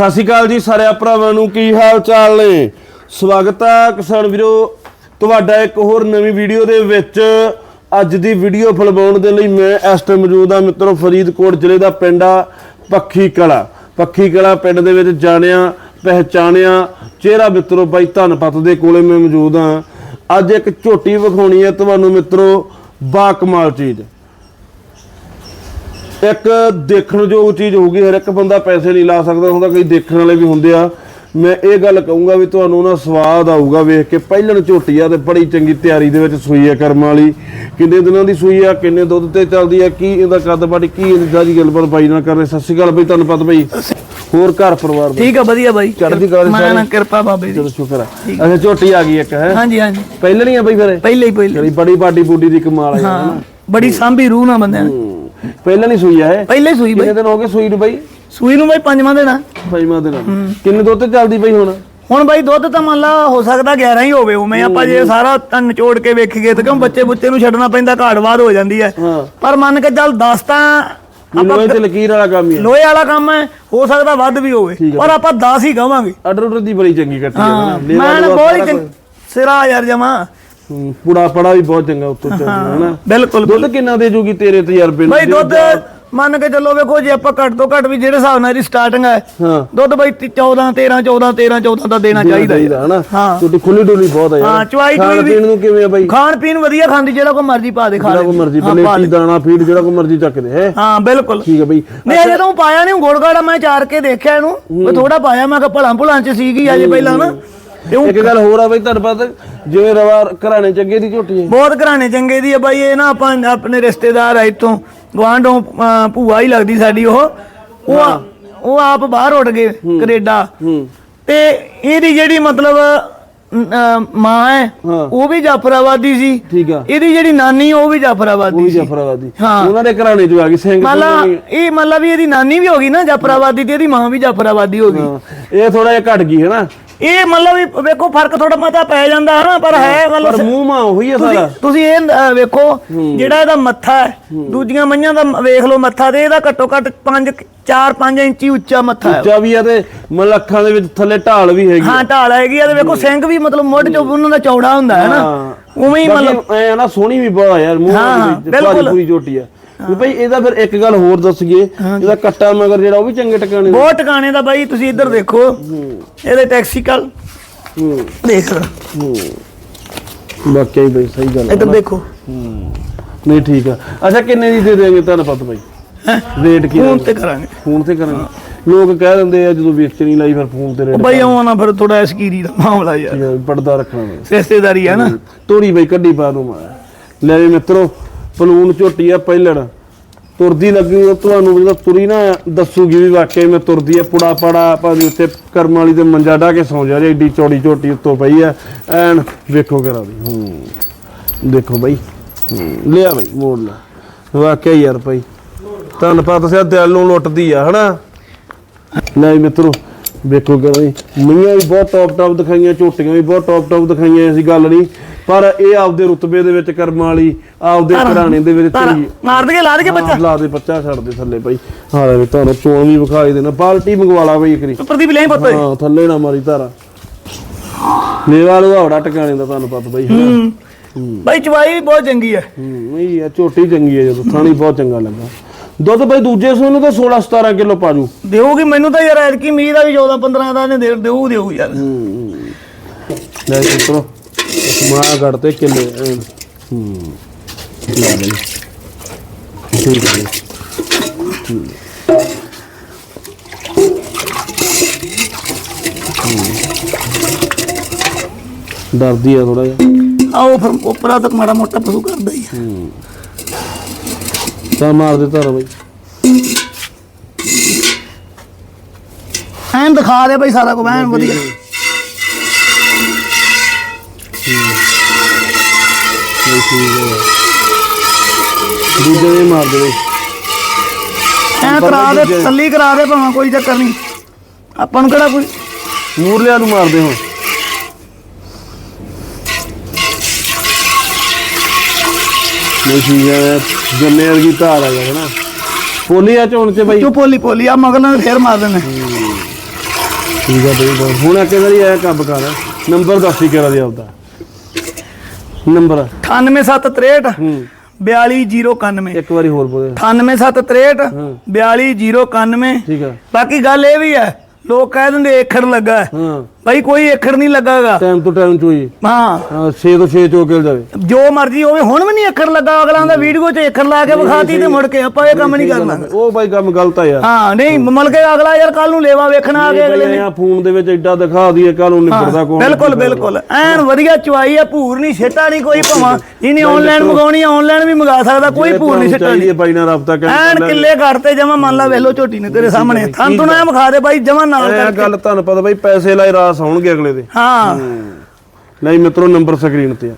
ਸਤਿ ਸ਼੍ਰੀ ਅਕਾਲ ਜੀ ਸਾਰੇ ਭਰਾਵਾਂ ਨੂੰ, ਕੀ ਹਾਲ ਚਾਲ ਨੇ? ਸਵਾਗਤ ਹੈ ਕਿਸਾਨ ਵੀਰੋ, ਤੁਹਾਡਾ ਇੱਕ ਹੋਰ ਨਵੀਂ ਵੀਡੀਓ ਦੇ ਵਿੱਚ। ਅੱਜ ਦੀ ਵੀਡੀਓ ਫਿਲਮਾਉਣ ਦੇ ਲਈ ਮੈਂ ਇਸ ਟਾਈਮ ਮੌਜੂਦ ਹਾਂ ਮਿੱਤਰੋ ਫਰੀਦਕੋਟ ਜ਼ਿਲ੍ਹੇ ਦਾ ਪਿੰਡ ਆ ਪੱਖੀ ਕਲਾ ਪੱਖੀ ਕਲਾ ਪਿੰਡ ਦੇ ਵਿੱਚ ਜਾਣਿਆ, ਪਹਿਚਾਣਿਆ। ਚਿਹਰਾ ਮਿੱਤਰੋ ਬਾਈ ਧਨਪਤ ਦੇ ਕੋਲੇ ਮੈਂ ਮੌਜੂਦ ਹਾਂ ਅੱਜ ਇੱਕ ਝੋਟੀ ਵਿਖਾਉਣੀ ਹੈ ਤੁਹਾਨੂੰ ਮਿੱਤਰੋ ਬਾ ਕਮਾਲ ਚੀਜ਼। ਇੱਕ ਦੇਖਣ ਯੋਗ ਚੀਜ਼ ਹੋਊਗੀ ਹਰ ਇੱਕ ਬੰਦਾ ਪੈਸੇ ਨਹੀਂ ਲਾ ਸਕਦਾ ਹੁੰਦਾ ਕਈ ਦੇਖਣ ਵਾਲੇ ਵੀ ਹੁੰਦੇ ਆ। ਮੈਂ ਇਹ ਗੱਲ ਕਹੂੰਗਾ ਵੀ ਤੁਹਾਨੂੰ ਨਾ ਸਵਾਦ ਆਊਗਾ ਵੇਖ ਕੇ ਪਹਿਲਣ ਝੋਟੀ ਆ ਤੇ ਬੜੀ ਚੰਗੀ ਤਿਆਰੀ ਦੇ ਵਿੱਚ ਸੂਈ ਆ ਕਰਮ ਵਾਲੀ। ਕਿੰਨੇ ਦਿਨਾਂ ਦੀ ਸੂਈ ਆ ਕਿੰਨੇ ਦੁੱਧ ਤੇ ਚੱਲਦੀ ਆ ਕੀ ਇਹਦਾ ਕੱਦ ਬਾਟੀ ਕੀ ਇਹਦੀ ਸਾਰੀ ਗੱਲਬਾਤ ਬਾਈ ਨਾਲ ਕਰ ਰਹੇ। ਸਤਿ ਸ਼੍ਰੀ ਅਕਾਲ ਬਈ ਤੁਹਾਨੂੰ ਪਤਾ ਬਈ। ਹੋਰ ਘਰ ਪਰਿਵਾਰ ਦਾ ਠੀਕ ਆ ਵਧੀਆ ਬਾਈ। ਚੜ੍ਹਦੀ ਕਲਾ ਦੇ। ਕਿਰਪਾ ਬਾਬੇ ਦੀ। ਚਲੋ ਸ਼ੁਕਰ ਆ। ਅੱਛਾ ਝੋਟੀ ਆ ਗਈ ਇੱਕ ਹੈ? ਹਾਂਜੀ ਹਾਂਜੀ। ਪਹਿਲਣੀ ਆ ਬਈ ਫਿਰ ਇਹ? ਪਹਿਲੇ ਹੀ ਪਹਿਲੇ ਬੜੀ ਬਾਡੀ ਬੂਡੀ ਦੀ ਕਮਾਲ ਆ ਯਾਰ ਹਾਂ ਹਨਾ? ਬੜੀ ਸਾਂਭੀ ਰੂਹ ਨਾ ਬੰਦਿਆਂ ਨੇ। ਪਹਿਲਾਂ ਨਹੀਂ ਸੂਈ ਆ ਇਹ। ਪਹਿਲੇ ਸੂਈ ਕਿੰਨੇ ਬਾਈ ਦਿਨ ਹੋ ਗਏ ਸੂਈ ਨੂੰ ਬਈ? ਸੂਈ ਨੂੰ ਬਾਈ ਪੰਜਵਾਂ ਦੇਣਾ ਪੰਜਵਾਂ ਦਿਨ। ਕਿੰਨੇ ਦੁੱਧ ਤੇ ਚੱਲਦੀ ਪਈ ਹੁਣ? ਹੁਣ ਬਾਈ ਦੁੱਧ ਤਾਂ ਮੰਨ ਲਾ ਹੋ ਸਕਦਾ 11 ਹੀ ਹੋਵੇ ਉਵੇਂ। ਆਪਾਂ ਜੇ ਸਾਰਾ ਤਾਂ ਨਿਚੋੜ ਕੇ ਵੇਖੀਏ ਤਾਂ ਕਿਉਂ ਬੱਚੇ ਬੁੱਚੇ ਨੂੰ ਛੱਡਣਾ ਪੈਂਦਾ ਘਾੜਵਾਦ ਹੋ ਜਾਂਦੀ ਹੈ। ਪਰ ਮੰਨ ਕੇ ਚੱਲ 10 ਤਾਂ ਲੋਹੇ ਤੇ ਲਕੀਰ ਵਾਲਾ ਕੰਮ ਹੀ ਆ। ਲੋਹੇ ਵਾਲਾ ਕੰਮ ਹੈ ਹੋ ਸਕਦਾ ਵੱਧ ਵੀ ਹੋਵੇ। ਪਰ ਆਪਾਂ 10 ਹੀ ਕਵਾਂਗੇ। ਆਰਡਰ ਆਰਡਰ ਦੀ ਬੜੀ ਚੰਗੀ ਆ ਹਾਂ। ਨਾ ਮੈਂ ਬਹੁਤ ਹੀ ਸਿਰਾ ਯਾਰ ਜਮਾ। ਹੂੰ, ਪੁੜਾ ਪੜਾ ਵੀ ਬਹੁਤ ਚੰਗਾ ਉੱਤੋਂ ਚੰਗਾ ਹਨਾ ਬਿਲਕੁਲ ਦੁੱਧ ਕਿੰਨਾ ਦੇ ਜੂਗੀ ਤੇਰੇ ਤਜਰਬੇ ਨਾਲ ਬਾਈ ਦੁੱਧ ਮੰਨ ਕੇ ਚੱਲੋ ਵੇਖੋ ਜੇ ਆਪਾਂ ਘੱਟ ਤੋਂ ਘੱਟ ਵੀ ਜਿਹੜੇ ਹਿਸਾਬ ਨਾਲ ਇਹਦੀ ਸਟਾਰਟਿੰਗ ਹੈ ਹਾਂ। ਦੁੱਧ ਬਾਈ 14 13 14 13 14 ਦਾ ਦੇਣਾ ਚਾਹੀਦਾ ਹੈ। ਹਨਾ? ਹਾਂ। ਛੋਟੀ ਖੁੱਲੀ ਡੁੱਲੀ ਬਹੁਤ ਯਾਰ। ਹਾਂ, ਚਵਾਈ ਖਾਣ ਚੁਈ ਵੀ- ਪੀਣ ਨੂੰ ਕਿਵੇਂ ਆ ਬਾਈ? ਖਾਣ ਪੀਣ ਵਧੀਆ ਖਾਂਦੀ ਜਿਹੜਾ ਕੋ ਮਰਜ਼ੀ ਪਾ ਦੇ ਖਾ ਜਿਹੜਾ ਲੈ। ਕੋ ਮਰਜ਼ੀ ਹਾਂ, ਪਲੇਟੀ। ਦਾਣਾ ਫੀਡ ਜਿਹੜਾ ਕੋ ਮਰਜ਼ੀ ਚੱਕਦੇ ਹੈ? ਹਾਂ ਬਿਲਕੁਲ। ਠੀਕ ਹੈ ਬਈ। ਨਹੀਂ ਅਜੇ ਤਾਂ ਪਾਇਆ ਨਹੀਂ ਗੋੜਗਾੜਾ ਮੈਂ ਚਾਰ ਕੇ ਦੇਖਿਆ ਇਹਨੂੰ। ਮੈਂ ਥੋੜਾ ਪਾਇਆ ਮੈਂ ਕਿਹਾ ਭਲਾਂ ਭੁਲਾਂ ਚ ਸੀਗੀ ਅਜੇ ਪਹਿਲਾਂ ਨਾ। ਇੱਕ ਗੱਲ ਹੋਰ ਆ ਬਈ ਤੁਹਾਨੂੰ ਪਤਾ ਜਿਵੇਂ ਰਵਾ ਘਰਾਣੇ ਚੰਗੇ ਦੀ ਝੋਟੀ ਹੈ। ਬਹੁਤ ਘਰਾਣੇ ਚੰਗੇ ਦੀ ਆ ਬਾਈ ਇਹ ਨਾ ਆਪਾਂ ਆਪਣੇ ਰਿਸ਼ਤੇਦਾਰ ਆ ਇੱਥੋਂ ਗਵਾਂਢੋਂ ਭੂਆ ਹੀ ਲੱਗਦੀ ਸਾਡੀ ਉਹ। ਉਹ ਉਹ ਆਪ ਬਾਹਰ ਉੱਡ ਗਏ ਕੈਨੇਡਾ। ਤੇ ਇਹਦੀ ਜਿਹੜੀ ਮਤਲਬ ਮਾਂ ਹੈ। ਉਹ ਵੀ ਜਾਫਰਾਬਾਦੀ ਸੀ। ਠੀਕ ਆ। ਇਹਦੀ ਜਿਹੜੀ ਨਾਨੀ ਉਹ ਵੀ ਜਾਫਰਾਬਾਦੀ ਸੀ। ਜਫਰਾਬਾਦੀ। ਹਾਂ। ਉਹਨਾਂ ਦੇ ਘਰਾਣੇ ਚ ਆ ਗਈ ਸਿੰਘ ਮੰਨ ਲਾ ਇਹ ਮੰਨ ਲਾ ਵੀ ਇਹਦੀ ਨਾਨੀ ਵੀ ਹੋ ਗਈ ਨਾ ਜਾਫਰਾਬਾਦੀ ਤੇ ਇਹਦੀ ਮਾਂ ਵੀ ਜਾਫਰਾਬਾਦੀ ਹੋ ਗਈ। ਇਹ ਥੋੜਾ ਜਿਹਾ ਘਟ ਗਈ ਹੈ ਨਾ? ਇਹ ਮਤਲਬ ਵੀ ਵੇਖੋ ਫ਼ਰਕ ਥੋੜਾ ਮਤਾ ਪੈ ਜਾਂਦਾ ਹੈ ਨਾ ਪਰ ਹੈ ਪਰ ਮਤਲਬ ਮੂੰਹ ਮਾ ਉਹੀ ਹੈ ਸਾਰਾ। ਤੁਸੀਂ ਇਹ ਵੇਖੋ ਜਿਹੜਾ ਇਹਦਾ ਮੱਥਾ ਹੈ ਦੂਜੀਆਂ ਮਈਆਂ ਦਾ ਵੇਖ ਲਓ ਮੱਥਾ ਤੇ ਇਹਦਾ ਘੱਟੋ ਘੱਟ 5 4 5 ਇੰਚੀ ਉੱਚਾ ਮੱਥਾ ਹੈ। ਉੱਚਾ ਵੀ ਆ ਤੇ ਮਤਲਬ ਅੱਖਾਂ ਦੇ ਵਿੱਚ ਥੱਲੇ ਢਾਲ ਵੀ ਹੈਗੀ ਹਾਂ। ਢਾਲ ਹੈਗੀ ਆ ਤੇ ਵੇਖੋ ਸਿੰਘ ਵੀ ਮਤਲਬ ਮੁੱਢ ਚੋਂ ਉਹਨਾਂ ਦਾ ਚੌੜਾ ਹੁੰਦਾ ਹੈ ਨਾ। ਉਵੇਂ ਹੀ ਮਤਲਬ ਐ ਨਾ ਸੋਹਣੀ ਵੀ ਬਹੁਤ ਆ ਯਾਰ ਮੂੰਹ ਹਾਂ, ਭਾਰੀ ਬਿਲਕੁਲ। ਪੂਰੀ ਝੋਟੀ ਆ ਵੀ ਭਾਈ ਇਹਦਾ ਫਿਰ ਇੱਕ ਗੱਲ ਹੋਰ ਦੱਸਈਏ ਇਹਦਾ ਕੱਟਾ ਮਗਰ ਜਿਹੜਾ ਉਹ ਵੀ ਚੰਗੇ ਟਿਕਾਣੇ ਦਾ। ਬਹੁਤ ਟਿਕਾਣੇ ਦਾ ਬਾਈ ਤੁਸੀਂ ਇੱਧਰ ਦੇਖੋ। ਇਹਦੇ ਟੈਕਸੀਕਲ ਹੂੰ। ਦੇਖ ਹੂੰ। ਵਾਕਿਆ ਹੀ ਬਈ ਸਹੀ ਗੱਲ ਆ ਇੱਧਰ ਦੇਖੋ। ਨਹੀਂ ਠੀਕ ਆ। ਅੱਛਾ ਕਿੰਨੇ ਦੀ ਦੇ ਦੇਂਗੇ ਤੁਹਾਨੂੰ ਪਤਾ ਭਾਈ ਹੈਂ? ਰੇਟ ਕੀ ਫੋਨ ਆ? ਤੇ ਕਰਾਂਗੇ। ਫੋਨ ਤੇ ਕਰਾਂਗੇ। ਲੋਕ ਕਹਿ ਦਿੰਦੇ ਆ ਜਦੋਂ ਵੇਚਣੀ ਲਾਈ ਫਿਰ ਫੋਨ ਤੇ ਰੇਟ ਬਾਈ ਆਉਣਾ ਫਿਰ ਥੋੜਾ ਐਸਕੀਰੀ ਦਾ ਮਾਮਲਾ ਯਾਰ। ਪੜਦਾ ਰੱਖਣਾ ਮੈਂ। ਰਿਸ਼ਤੇਦਾਰੀ ਹੈ ਨਾ। ਤੋੜੀ ਬਈ ਕੱਢੀ ਪਾ ਦੂੰ ਮੈਂ। ਲੈ ਮਿੱਤਰੋ ਪਲੂਨ ਝੋਟੀ ਆ ਪਹਿਲੜ। ਤੁਰਦੀ ਲੱਗੀ ਉਹ ਤੁਹਾਨੂੰ ਜਦੋਂ ਤੁਰੀ ਨਾ ਦੱਸੂਗੀ ਵੀ ਵਾਕਈ ਮੈਂ ਤੁਰਦੀ ਆ, ਪੁੜਾ ਪੜਾ ਭਾਵੇਂ ਉੱਤੇ ਕਰਮ ਵਾਲੀ ਤੇ ਮੰਜਾ ਢਾ ਕੇ ਸੌਂ ਜਾ ਜੇ ਏਡੀ ਚੌੜੀ ਝੋਟੀ ਉੱਤੋਂ ਪਈ ਆ। ਐਨ ਵੇਖੋ ਕਰਾ ਦੀ, ਹੂੰ, ਦੇਖੋ ਬਈ ਲਿਆ ਬਈ, ਮੋੜ ਲੈ। ਵਾਕਿਆ ਯਾਰ ਭਾਈ ਤੁਹਾਨੂੰ ਪਤਾ ਸਿਆ, ਦਿਲ ਨੂੰ ਲੁੱਟਦੀ ਆ, ਹਨਾ? ਲੈ ਮਿੱਤਰੋ, ਵੇਖੋ ਕਿ ਬਈ ਮਈਆਂ ਵੀ ਬਹੁਤ ਟੌਪ ਟੌਪ ਦਿਖਾਈਆਂ, ਝੋਟੀਆਂ ਵੀ ਬਹੁਤ ਟੌਪ ਟੌਪ ਦਿਖਾਈਆਂ, ਐਸੀ ਗੱਲ ਨਹੀਂ। ਪਰ ਇਹ ਆਪਦੇ ਰੁਤਬੇ ਦੇ ਵਿੱਚ ਕਰਮ ਵਾਲੀ ਆਪਦੇ ਘਰਾਣੇ ਦੇ ਵਿੱਚ ਚੰਗੀ ਮਾਰ ਦਗੇ ਲਾ ਦਗੇ ਬੱਚਾ। ਹਾਂ, ਲਾ ਦੇ ਬੱਚਾ ਛੱਡ ਦੇ ਥੱਲੇ ਬਈ ਹਾਂ ਵੀ ਤੁਹਾਨੂੰ ਚੋਣ ਵੀ ਵਿਖਾਈ ਦੇਣਾ। ਬਾਲਟੀ ਮੰਗਵਾ ਲਾ ਬਈ ਇਕਰੀ ਪ੍ਰਦੀਪ ਲੈ ਪੁੱਤ। ਹਾਂ ਥੱਲੇ ਨਾ ਮਾਰੀ ਧਾਰਾ। ਮੇਵਾ ਲੁਹਾਵੜਾ ਟਿਕਾਣੇ ਦਾ ਤੁਹਾਨੂੰ ਪਤਾ ਬਈ ਹਨਾ? ਬਾਈ ਚਵਾਈ ਵੀ ਬਹੁਤ ਚੰਗੀ ਹੈ ਹੂੰ ਇਹ ਆ ਝੋਟੀ ਚੰਗੀ ਹੈ ਜਦੋਂ ਥਾਣੀ ਬਹੁਤ ਚੰਗਾ ਲੱਗਾ। ਦੁੱਧ ਬਈ ਦੂਜੇ ਸੂਨ ਨੂੰ ਤਾਂ 16 17 ਕਿਲੋ ਪਾਜੂ ਦੇਊਗੀ ਮੈਨੂੰ ਤਾਂ ਯਾਰ ਐਤਕੀ ਉਮੀਦ ਆ ਵੀ 14 15 ਦਾ ਨੇ ਦੇ ਦੇਊ ਦੇਊ ਯਾਰ। ਲੈ ਮਿੱਤਰੋ ਸਮਾਂ ਘੜਤੇ ਕਿੱਲੇ ਐਨ। ਹੂੰ ਲੈ ਬਈ ਠੀਕ ਹੈ ਬਈ। ਹੂੰ। ਡਰਦੀ ਆ ਥੋੜਾ ਜਿਹਾ ਆਓ ਫਿਰ ਉਪਰਾ ਤੱਕ ਮਾੜਾ ਮੋਟਾ ਪਸ਼ੂ ਕਰਦਾ ਹੀ ਆ ਤਾਂ ਮਾਰ ਦੇ ਧਰ ਬਈ ਐਨ ਦਿਖਾ ਦੇ ਬਈ ਸਾਰਾ ਕੁਝ ਐਨ ਵਧੀਆ ਨਹੀਂ ਠੀਕ ਹੈ ਦੂਜੇ ਵੀ ਮਾਰ ਐਨ ਕਰਾ ਦੇ ਤੱਲੀ ਕਰਾ ਦੇ ਭਾਵੇਂ ਕੋਈ ਚੱਕਰ ਨਹੀਂ। ਆਪਾਂ ਨੂੰ ਕਿਹੜਾ ਕੋਈ ਮੂਰਲਿਆਂ ਨੂੰ ਮਾਰਦੇ ਹੋ ਨਹੀਂ ਠੀਕ ਹੈ ਜੰਮੇ ਵਰਗੀ ਧਾਰ ਆ ਨਾ ਪੋਲੀ ਆ ਚੋਣ ਚ ਬਈ। ਚੁੱਪ ਪੋਲੀ ਪੋਲੀ ਆ ਮਗਲ ਨਾਲ ਫੇਰ ਮਾਰ ਦੇਣੇ ਠੀਕ ਆ ਬਈ। ਹੁਣ ਇੱਕ ਵਾਰੀ ਇਹ ਕੰਮ ਕਰ। ਨੰਬਰ ਦੱਸੀ ਕਿਹੜਾ ਦੀ ਆਪਦਾ। ਨੰਬਰ 98763 ਹੂੰ 42091 ਇੱਕ ਵਾਰੀ ਹੋਰ ਬੋਲੇ 98763 42091 ਠੀਕ ਆ ਬਾਕੀ ਗੱਲ ਇਹ ਵੀ ਹੈ ਲੋਕ ਕਹਿ ਦਿੰਦੇ ਏਖੜ ਲੱਗਾ ਹੈ। ਭਾਈ ਕੋਈ ਏਖੜ ਨਹੀਂ ਲੱਗਾਗਾ। ਟਾਈਮ ਤੋਂ ਟਾਈਮ ਚੋਈ ਹਾਂ। 6 ਤੋਂ 6 ਚੋ ਕਿਲ ਜਾਵੇ। ਜੋ ਮਰਜ਼ੀ ਹੋਵੇ ਹੁਣ ਵੀ ਨਹੀਂ ਏਖੜ ਲੱਗਾ ਅਗਲਾ ਦਾ ਵੀਡੀਓ 'ਚ ਏਖੜ ਲਾ ਕੇ ਵਿਖਾਤੀ ਤੇ ਮੁੜ ਕੇ ਆਪਾਂ ਇਹ ਕੰਮ ਨਹੀਂ ਕਰਨਾ। ਉਹ ਭਾਈ ਕੰਮ ਗਲਤ ਆ ਯਾਰ। ਹਾਂ ਨਹੀਂ ਮਲ ਕੇ ਅਗਲਾ ਯਾਰ ਕੱਲ ਨੂੰ ਲੇਵਾ ਵੇਖਣਾ ਆ ਕੇ ਅਗਲੇ ਨੇ। ਫੋਨ ਦੇ ਵਿੱਚ ਐਡਾ ਦਿਖਾ ਦਈਏ ਕੱਲ ਨੂੰ ਨਿਬੜਦਾ ਕੋਈ ਬਿਲਕੁਲ ਬਿਲਕੁਲ। ਐਨ ਵਧੀਆ ਚੁਆਈ ਆ ਭੂਰ ਨਹੀਂ ਛੇਟਾ ਨਹੀਂ ਕੋਈ ਭਵਾ। ਜਿਹਨੇ ਆਨਲਾਈਨ ਮੰਗਾਉਣੀ ਆ ਆਨਲਾਈਨ ਵੀ ਮੰਗਾ ਸਕਦਾ ਕੋਈ ਭੂਰ ਨਹੀਂ ਛੇਟਾ ਨਹੀਂ। ਭਾਈ ਨਾਲ ਰابطਾ ਕਰ ਐਨ ਕਿੱਲੇ ਘੜਤੇ ਜਮਾ ਮੰਨ ਲਾ ਵੇਖ ਝੋਟੀ ਨੇ ਤੇਰੇ ਸਾਹਮਣੇ। ਥਾਂ ਨਾ ਵਿਖਾ ਦੇ ਭਾਈ ਜਮਾ ਨਾਲ ਕਰਕੇ। ਗੱਲ ਤੁਹਾਨੂੰ ਪਤਾ ਭਾਈ ਪੈਸੇ ਲਾਏ ਰਾਸ ਆਉਣਗੇ ਅਗਲੇ ਦੇ। ਹਾਂ। ਨਹੀਂ ਮਿੱਤਰੋ ਨੰਬਰ ਸਕਰੀਨ ਤੇ ਆ।